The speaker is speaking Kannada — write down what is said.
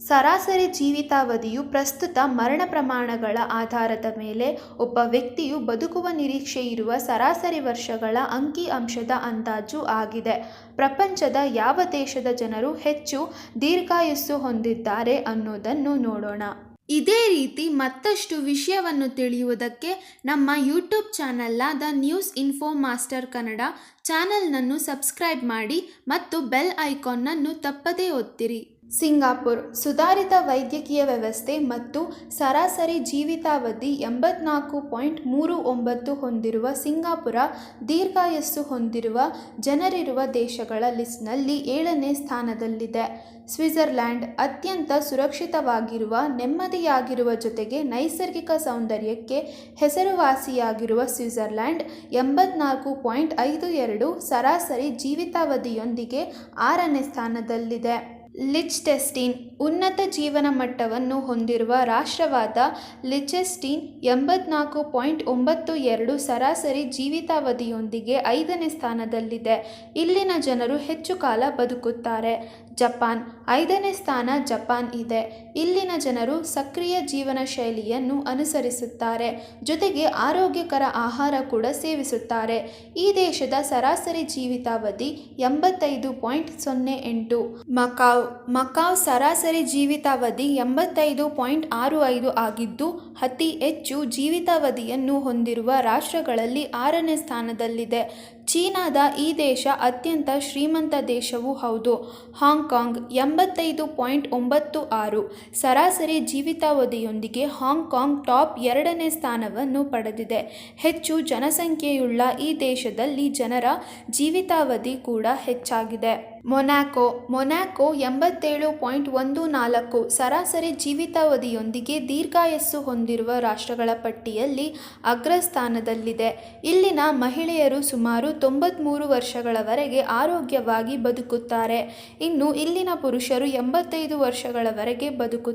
ಸರಾಸರಿ ಜೀವಿತಾವಧಿಯು ಪ್ರಸ್ತುತ ಮರಣ ಪ್ರಮಾಣಗಳ ಆಧಾರದ ಮೇಲೆ ಒಬ್ಬ ವ್ಯಕ್ತಿಯು ಬದುಕುವ ನಿರೀಕ್ಷೆಯಿರುವ ಸರಾಸರಿ ವರ್ಷಗಳ ಅಂಕಿ-ಅಂಶದ ಅಂದಾಜು ಆಗಿದೆ. ಪ್ರಪಂಚದ ಯಾವ ದೇಶದ ಜನರು ಹೆಚ್ಚು ದೀರ್ಘಾಯುಸ್ಸು ಹೊಂದಿದ್ದಾರೆ ಅನ್ನೋದನ್ನು ನೋಡೋಣ. ಇದೇ ರೀತಿ ಮತ್ತಷ್ಟು ವಿಷಯವನ್ನು ತಿಳಿಯುವುದಕ್ಕೆ ನಮ್ಮ ಯೂಟ್ಯೂಬ್ ಚಾನೆಲ್ನಾದ ನ್ಯೂಸ್ ಇನ್ಫೋ ಮಾಸ್ಟರ್ ಕನ್ನಡ ಚಾನಲ್ನನ್ನು ಸಬ್ಸ್ಕ್ರೈಬ್ ಮಾಡಿ ಮತ್ತು ಬೆಲ್ ಐಕಾನ್ನನ್ನು ತಪ್ಪದೇ ಒತ್ತಿರಿ. ಸಿಂಗಾಪುರ್: ಸುಧಾರಿತ ವೈದ್ಯಕೀಯ ವ್ಯವಸ್ಥೆ ಮತ್ತು ಸರಾಸರಿ ಜೀವಿತಾವಧಿ ಎಂಬತ್ನಾಲ್ಕು ಪಾಯಿಂಟ್ ಮೂರು ಒಂಬತ್ತು ಹೊಂದಿರುವ ಸಿಂಗಾಪುರ ದೀರ್ಘಾಯಸ್ಸು ಹೊಂದಿರುವ ಜನರಿರುವ ದೇಶಗಳ ಲಿಸ್ಟ್ನಲ್ಲಿ ಏಳನೇ ಸ್ಥಾನದಲ್ಲಿದೆ. ಸ್ವಿಟ್ಜರ್ಲ್ಯಾಂಡ್: ಅತ್ಯಂತ ಸುರಕ್ಷಿತವಾಗಿರುವ, ನೆಮ್ಮದಿಯಾಗಿರುವ ಜೊತೆಗೆ ನೈಸರ್ಗಿಕ ಸೌಂದರ್ಯಕ್ಕೆ ಹೆಸರುವಾಸಿಯಾಗಿರುವ ಸ್ವಿಟ್ಜರ್ಲ್ಯಾಂಡ್ ಎಂಬತ್ನಾಲ್ಕು ಪಾಯಿಂಟ್ ಐದು ಎರಡು ಸರಾಸರಿ ಜೀವಿತಾವಧಿಯೊಂದಿಗೆ ಆರನೇ ಸ್ಥಾನದಲ್ಲಿದೆ. ಲಿಚೆಸ್ಟೇನ್: ಉನ್ನತ ಜೀವನ ಮಟ್ಟವನ್ನು ಹೊಂದಿರುವ ರಾಷ್ಟ್ರವಾದ ಲಿಚೆಸ್ಟೀನ್ ಎಂಬತ್ನಾಲ್ಕು ಪಾಯಿಂಟ್ ಒಂಬತ್ತು ಎರಡು ಸರಾಸರಿ ಜೀವಿತಾವಧಿಯೊಂದಿಗೆ ಐದನೇ ಸ್ಥಾನದಲ್ಲಿದೆ. ಇಲ್ಲಿನ ಜನರು ಹೆಚ್ಚು ಕಾಲ ಬದುಕುತ್ತಾರೆ. ಜಪಾನ್: ಐದನೇ ಸ್ಥಾನ ಜಪಾನ್ ಇದೆ. ಇಲ್ಲಿನ ಜನರು ಸಕ್ರಿಯ ಜೀವನ ಶೈಲಿಯನ್ನು ಅನುಸರಿಸುತ್ತಾರೆ ಜೊತೆಗೆ ಆರೋಗ್ಯಕರ ಆಹಾರ ಕೂಡ ಸೇವಿಸುತ್ತಾರೆ. ಈ ದೇಶದ ಸರಾಸರಿ ಜೀವಿತಾವಧಿ ಎಂಬತ್ತೈದು ಪಾಯಿಂಟ್ ಸೊನ್ನೆ ಎಂಟು. ಮಕಾವ್: ಮಕಾವ್ ಸರಾಸರಿ ಜೀವಿತಾವಧಿ ಎಂಬತ್ತೈದು ಪಾಯಿಂಟ್ ಆರು ಐದು ಆಗಿದ್ದು, ಅತಿ ಹೆಚ್ಚು ಜೀವಿತಾವಧಿಯನ್ನು ಹೊಂದಿರುವ ರಾಷ್ಟ್ರಗಳಲ್ಲಿ ಆರನೇ ಸ್ಥಾನದಲ್ಲಿದೆ. ಚೀನಾದ ಈ ದೇಶ ಅತ್ಯಂತ ಶ್ರೀಮಂತ ದೇಶವೂ ಹೌದು. ಹಾಂಗ್ಕಾಂಗ್ ಎಂಬತ್ತೈದು ಪಾಯಿಂಟ್ ಒಂಬತ್ತು ಆರು ಸರಾಸರಿ ಜೀವಿತಾವಧಿಯೊಂದಿಗೆ ಹಾಂಗ್ಕಾಂಗ್ ಟಾಪ್ ಎರಡನೇ ಸ್ಥಾನವನ್ನು ಪಡೆದಿದೆ. ಹೆಚ್ಚು ಜನಸಂಖ್ಯೆಯುಳ್ಳ ಈ ದೇಶದಲ್ಲಿ ಜನರ ಜೀವಿತಾವಧಿ ಕೂಡ ಹೆಚ್ಚಾಗಿದೆ. ಮೊನಾಕೊ: ಮೊನಾಕೊ ಎಂಬತ್ತೇಳು ಪಾಯಿಂಟ್ ಒಂದು ನಾಲ್ಕು ಸರಾಸರಿ ಜೀವಿತಾವಧಿಯೊಂದಿಗೆ ದೀರ್ಘಾಯಸ್ಸು ಹೊಂದಿರುವ ರಾಷ್ಟ್ರಗಳ ಪಟ್ಟಿಯಲ್ಲಿ ಅಗ್ರಸ್ಥಾನದಲ್ಲಿದೆ. ಇಲ್ಲಿನ ಮಹಿಳೆಯರು ಸುಮಾರು ತೊಂಬತ್ಮೂರು ವರ್ಷಗಳವರೆಗೆ ಆರೋಗ್ಯವಾಗಿ ಬದುಕುತ್ತಾರೆ. ಇನ್ನು ಇಲ್ಲಿನ ಪುರುಷರು ಎಂಬತ್ತೈದು ವರ್ಷಗಳವರೆಗೆ ಬದುಕುತ್ತಾರೆ.